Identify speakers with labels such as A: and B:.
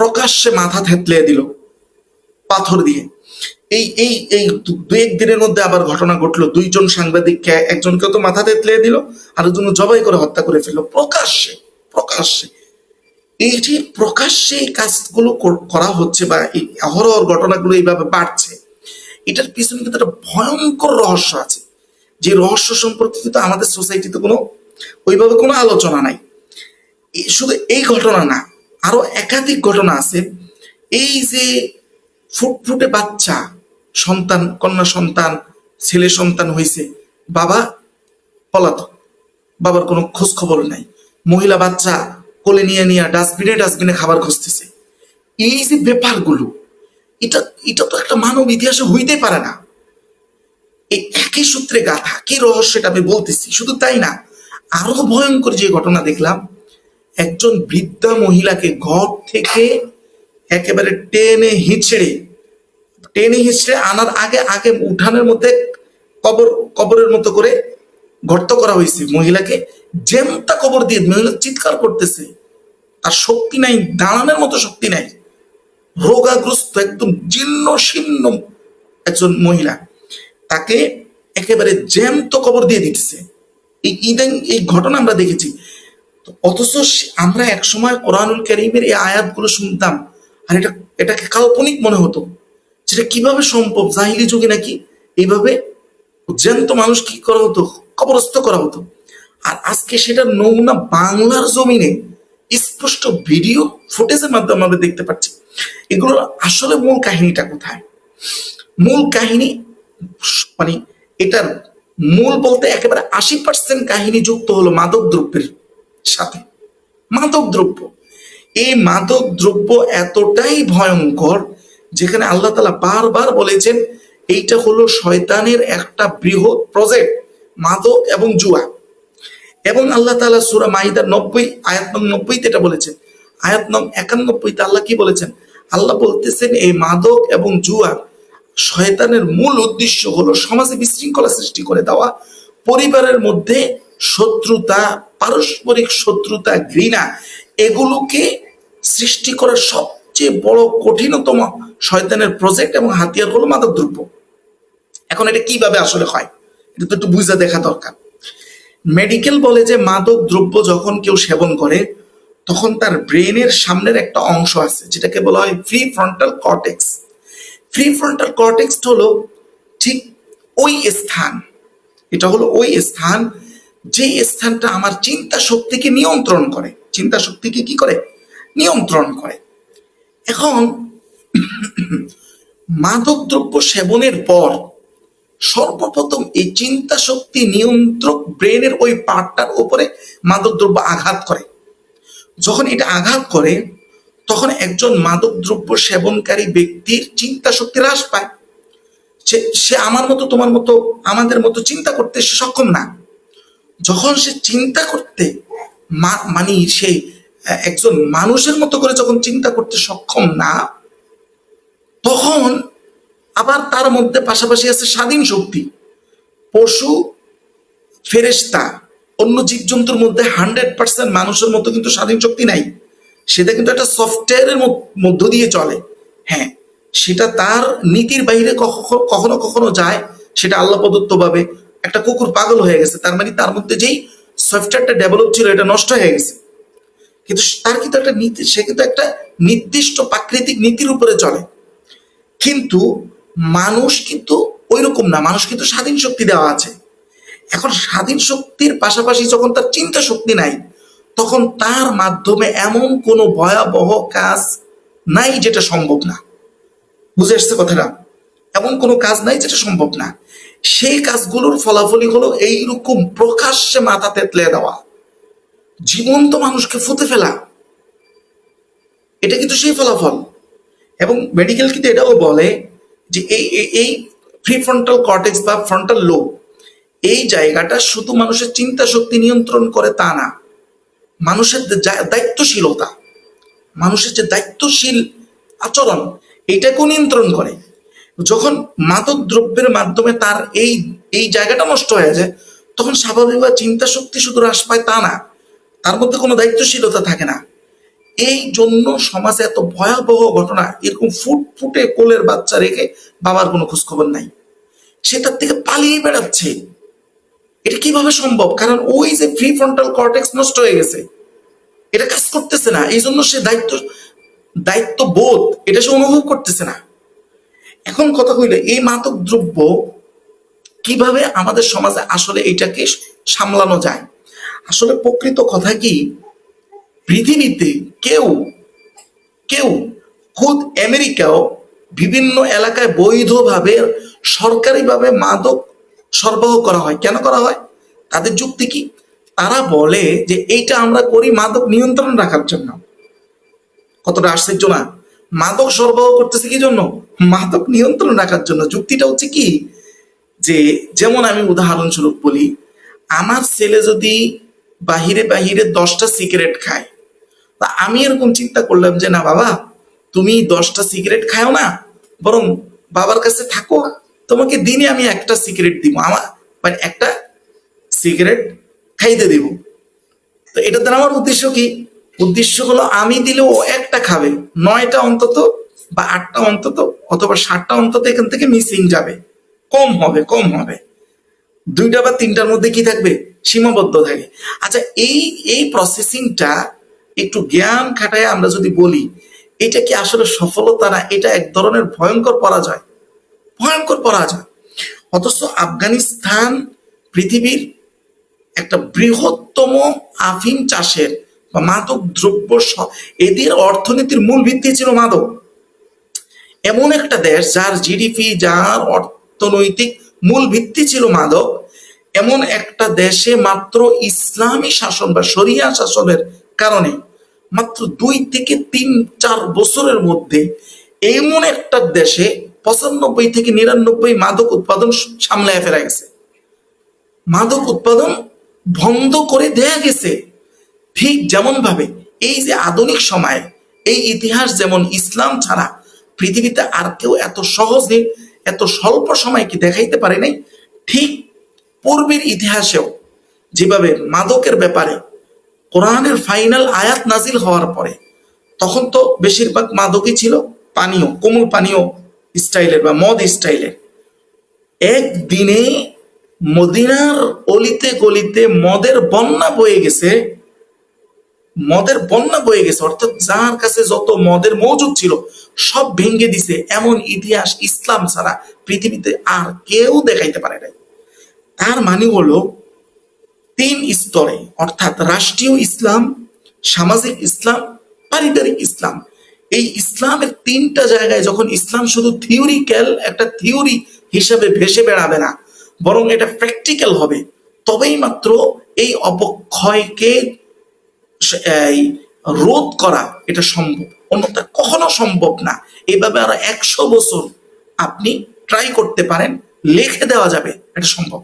A: প্রকাশ্যে মাথা থেতলে দিল পাথর দিয়ে। এই এই এই দু এক দিনের মধ্যে আবার ঘটনা ঘটলো। দুইজন সাংবাদিককে একজনকে তো মাথা থেতলে দিল আরেকজন জবাই করে হত্যা করে ফেলল। প্রকাশ্যে প্রকাশ্যে। এই যে প্রকাশ্যে এই কাজগুলো করা হচ্ছে বা এই অহরহর ঘটনাগুলো এইভাবে বাড়ছে, এটার পিছনে কিন্তু একটা ভয়ঙ্কর রহস্য আছে। যে রহস্য সম্পর্কে কিন্তু আমাদের সোসাইটিতে কোনো, ওইভাবে কোনো আলোচনা নাই। শুধু এই ঘটনা না আরও একাধিক ঘটনা আছে। এই যে ফুটফুটে বাচ্চা, সন্তান, কন্যা সন্তান, ছেলে সন্তান হয়েছে বাবা পলাতক, বাবার কোনো খোঁজ খবর নাই। মহিলা বাচ্চা কোলে নিয়ে নিয়ে ডাস্টবিনে ডাস্টবিনে খাবার খুঁজতেছে। এই যে ব্যাপারগুলো, এটা এটা তো একটা মানব ইতিহাসে হইতে পারে না। এই একই সূত্রে গাথা, কি রহস্য এটা আমি বলতেছি? শুধু তাই না, আরও ভয়ঙ্কর যে ঘটনা দেখলাম একজন বৃদ্ধা মহিলাকে ঘর থেকে একেবারে টেনে হিঁচড়ে টেনে হিঁচড়ে আনার আগে আগে উঠানের মধ্যে কবর, কবরের মতো করে গর্ত করা হয়েছে মহিলাকে। জেমটা কবর দিয়ে মহিলা চিৎকার করতেছে, তার শক্তি নাই, দাঁড়ানোর মতো শক্তি নাই। রোগাগ্রস্ত, একদম জীর্ণ শীর্ণ একজন মহিলা তাকে একেবারে জ্যান্ত কবর দিয়ে দিতেছে। এই ইদান এই ঘটনা আমরা দেখেছি। অথচ আমরা একসময় কোরআনুল করিমের এই আয়াতগুলো শুনতাম। আর এটা এটাকে কাল্পনিক মনে হতো। সেটা কীভাবে সম্ভব? জাহিলি যুগে নাকি এইভাবে জ্যান্ত মানুষ কি করা হতো? কবরস্থ করা হতো। আর আজকে সেটা নমুনা বাংলার জমিনে স্পষ্ট ভিডিও ফুটেজের মাধ্যমে আমরা দেখতে পাচ্ছি। এগুলোর আসলে মূল কাহিনীটা কোথায়? মূল কাহিনী মানে এটার মূল বলতে একেবারে আশি পার্সেন্ট কাহিনী যুক্ত হলো মাদক দ্রব্যের সাথে। মাদক দ্রব্য। এই মাদক দ্রব্য এতটাই ভয়ঙ্কর, যেখানে আল্লাহ তালা বারবার বলেছেন, এইটা হলো শয়তানের একটা বৃহৎ প্রজেক্ট মাদক এবং জুয়া। এবং আল্লাহ তালা সুরা মাহিদার নব্বই, আয়াত নং নব্বইতে এটা বলেছেন। আয়াত নং একানব্বইতে আল্লাহ কি বলেছেন? আল্লাহ বলতেছেন, এই মাদক এবং জুয়া শয়তানের মূল উদ্দেশ্য হলো সমাজে বিশৃঙ্খলা সৃষ্টি করে দেওয়া, পরিবারের মধ্যে শত্রুতা পারস্পরিক শত্রুতা ঘৃণা, এগুলোকে সৃষ্টি করার সবচেয়ে বড় কঠিনতম শয়তানের প্রজেক্ট এবং হাতিয়ার হলো মাদক দ্রব্য। এখন এটা কীভাবে আসলে হয়? এটা তো একটু বুঝে দেখা দরকার। মেডিকেল বলে যে মাদক দ্রব্য যখন কেউ সেবন করে, তখন তার ব্রেনের সামনের একটা অংশ আছে, যেটাকে বলা হয় free frontal cortex free frontal cortex হলো ঠিক ওই স্থান, এটা হলো ওই স্থান যে স্থানটা আমার চিন্তা শক্তিকে নিয়ন্ত্রণ করে। চিন্তা শক্তিকে কি করে? নিয়ন্ত্রণ করে। এখন মাদক দ্রব্য সেবনের পর সর্বপ্রথম এই চিন্তা শক্তি নিয়ন্ত্রক ব্রেনের ওই পার্টটার উপরে মাদকদ্রব্য আঘাত করে। যখন এটা আঘাত করে, তখন একজন মাদকদ্রব্য সেবনকারী ব্যক্তির চিন্তা শক্তি হ্রাস পায়। সে আমার মতো, তোমার মতো, আমাদের মতো চিন্তা করতে সে সক্ষম না। যখন সে চিন্তা করতে মানে সে একজন মানুষের মতো করে যখন চিন্তা করতে সক্ষম না, তখন আবার তার মধ্যে পাশাপাশি আছে স্বাধীন শক্তি। পশু, ফেরেশতা, অন্য জীবজন্তুর মধ্যে হান্ড্রেড পার্সেন্ট মানুষের মতো কিন্তু স্বাধীন শক্তি নাই। সেটা কিন্তু একটা সফটওয়্যারের মধ্য দিয়ে চলে। হ্যাঁ সেটা তার নীতির বাইরে কখ- কখনো কখনো যায়, সেটা আল্লাহ প্রদত্ত ভাবে। একটা কুকুর পাগল হয়ে গেছে, তার মানে তার মধ্যে যেই সফটওয়্যারটা ডেভেলপ ছিল, এটা নষ্ট হয়ে গেছে। কিন্তু তার কিন্তু একটা নীতি, সে কিন্তু একটা নির্দিষ্ট প্রাকৃতিক নীতির উপরে চলে। কিন্তু মানুষ কিন্তু ওই রকম না, মানুষ কিন্তু স্বাধীন শক্তি দেওয়া আছে। এখন স্বাধীন শক্তির পাশাপাশি যখন তার চিন্তা শক্তি নাই, তখন তার মাধ্যমে এমন কোনো ভয়াবহ কাজ নাই যেটা সম্ভব না। বুঝে আসছে কথাটা? এমন কোনো কাজ নাই যেটা সম্ভব না। সেই কাজগুলোর ফলাফলই হলো এইরকম প্রকাশ্যে মাথা তেতলে দেওয়া। জীবন্ত মানুষকে ফুতে ফেলা। এটা কিন্তু সেই ফলাফল। এবং মেডিকেল কিন্তু এটাও বলে যে এই, এই- এই ফ্রি ফ্রন্টাল কর্টেক্স বা ফ্রন্টাল লোব এই জায়গাটা শুধু মানুষের চিন্তা শক্তি নিয়ন্ত্রণ করে তা না, মানুষের দায়িত্বশীলতা, মানুষের যে দায়িত্বশীল আচরণ, এটাকেও নিয়ন্ত্রণ করে। যখন মাদক দ্রব্যের মাধ্যমে তার এই এই জায়গাটা নষ্ট হয়ে যায়, তখন স্বাভাবিকভাবে চিন্তা শক্তি শুধু হ্রাস পায় তা না। তার মধ্যে কোনো দায়িত্বশীলতা থাকে না। এই জন্য সমাজে এত ভয়াবহ ঘটনা, এরকম ফুট ফুটে কোলের বাচ্চা রেখে বাবার কোনো খোঁজখবর নাই। সে তার থেকে পালিয়ে বেড়াচ্ছে। এটা কীভাবে সম্ভব? কারণ ওই যে ফ্রি ফ্রন্টাল কর্টেক্স নষ্ট হয়ে গেছে। এটা কাজ করতেছে না। এই জন্য সে দায়িত্ব দায়িত্ব বোধ এটা সে অনুভব করতেছে না। এখন কথা কইলে এই মাদক দ্রব্য কীভাবে আমাদের সমাজে আসলে এটাকে সামলানো যায়? আসলে প্রকৃত কথা কি, পৃথিবীতে কেউ কেউ খুদ আমেরিকাও বিভিন্ন এলাকায় বৈধভাবে সরকারিভাবে মাদক সরবরাহ করা হয়। কেন করা হয়? তাদের যুক্তি কি? তারা বলে যে এইটা আমরা করি মাদক নিয়ন্ত্রণ রাখার জন্য। কতটা আশ্চর্য না? মাদক সরবরাহ করতেছে কি জন্য? মাদক নিয়ন্ত্রণ রাখার জন্য। যুক্তিটা হচ্ছে কি? যে যেমন আমি উদাহরণস্বরূপ বলি, আমার ছেলে যদি বাহিরে বাহিরে দশটা সিগারেট খায়, তা আমি এরকম চিন্তা করলাম যে, না বাবা, তুমি দশটা সিগারেট খাও না, বরং বাবার কাছে থাকো। তোমাকে দিনে আমি একটা সিগারেট দিব, আমার মানে একটা সিগারেট খাইতে দিব। তো এটা দ্বারা আমার উদ্দেশ্য কি? উদ্দেশ্য হলো আমি দিলে ও একটা খাবে। নয়টা অন্তত বা আটটা অন্তত অথবা সাতটা অন্তত এখান থেকে মিসিং যাবে। কম হবে কম হবে। দুইটা বা তিনটার মধ্যে কি থাকবে? সীমাবদ্ধ থাকে। আচ্ছা এই এই প্রসেসিংটা একটু জ্ঞান খাটায় আমরা যদি বলি, এটা কি আসলে সফলতা না এটা এক ধরনের ভয়ঙ্কর পরাজয়? ভয়ঙ্কর পরাজয়। অথচ আফগানিস্তান পৃথিবীর একটা বৃহত্তম আফিম চাষের বা মাদক দ্রব্য এদের অর্থনীতির মূল ভিত্তি ছিল মাদক। এমন একটা দেশ যার জিডিপি যার অর্থনৈতিক মূল ভিত্তি ছিল মাদক, এমন একটা দেশে মাত্র ইসলামী শাসন বা শরিয়া শাসনের কারণে মাত্র দুই থেকে তিন, চার বছরের মধ্যে এমন একটা দেশে পঁচানব্বই থেকে নিরানব্বই মাদক উৎপাদন সামলায় ফেরা গেছে। মাদক উৎপাদন বন্ধ করে দেয়া গেছে। ঠিক যেমন ভাবে এই যে আধুনিক সময়ে, এই ইতিহাস যেমন ইসলাম ছাড়া পৃথিবীতে আর কেউ এত সহজে, এত স্বল্প সময় কি দেখাইতে পারে নাই, ঠিক পূর্বের ইতিহাসেও যেভাবে মাদকের ব্যাপারে কোরআনের ফাইনাল আয়াত নাজিল হওয়ার পরে, তখন তো বেশিরভাগ মাদকই ছিল পানীয়, কোমল পানীয় স্টাইলের বা মদ স্টাইলের। একদিনে মদিনার অলিতে গলিতে মদের বন্যা বয়ে গেছে মদের বন্যা বয়ে গেছে, অর্থাৎ যার কাছে যত মদের মজুদ ছিল, সব ভেঙে দিছে এমন ইতিহাস ইসলাম ছাড়া পৃথিবীতে আর কেউ দেখাইতে পারে নাই। তার মানে হলো তিন স্তরে, অর্থাৎ রাষ্ট্রীয় ইসলাম, সামাজিক ইসলাম, পারিবারিক ইসলাম। এই ইসলামের তিনটা জায়গায় যখন ইসলাম শুধু থিওরিক্যাল একটা থিওরি হিসাবে ভেসে বেড়াবে না, বরং এটা প্র্যাকটিক্যাল হবে, তবেই মাত্র এই অবক্ষয়কে স- এই, রোধ করা এটা সম্ভব। অন্যথা কখনো সম্ভব না। এভাবে আরও একশো বছর আপনি ট্রাই করতে পারেন, লিখে দেওয়া যাবে, এটা সম্ভব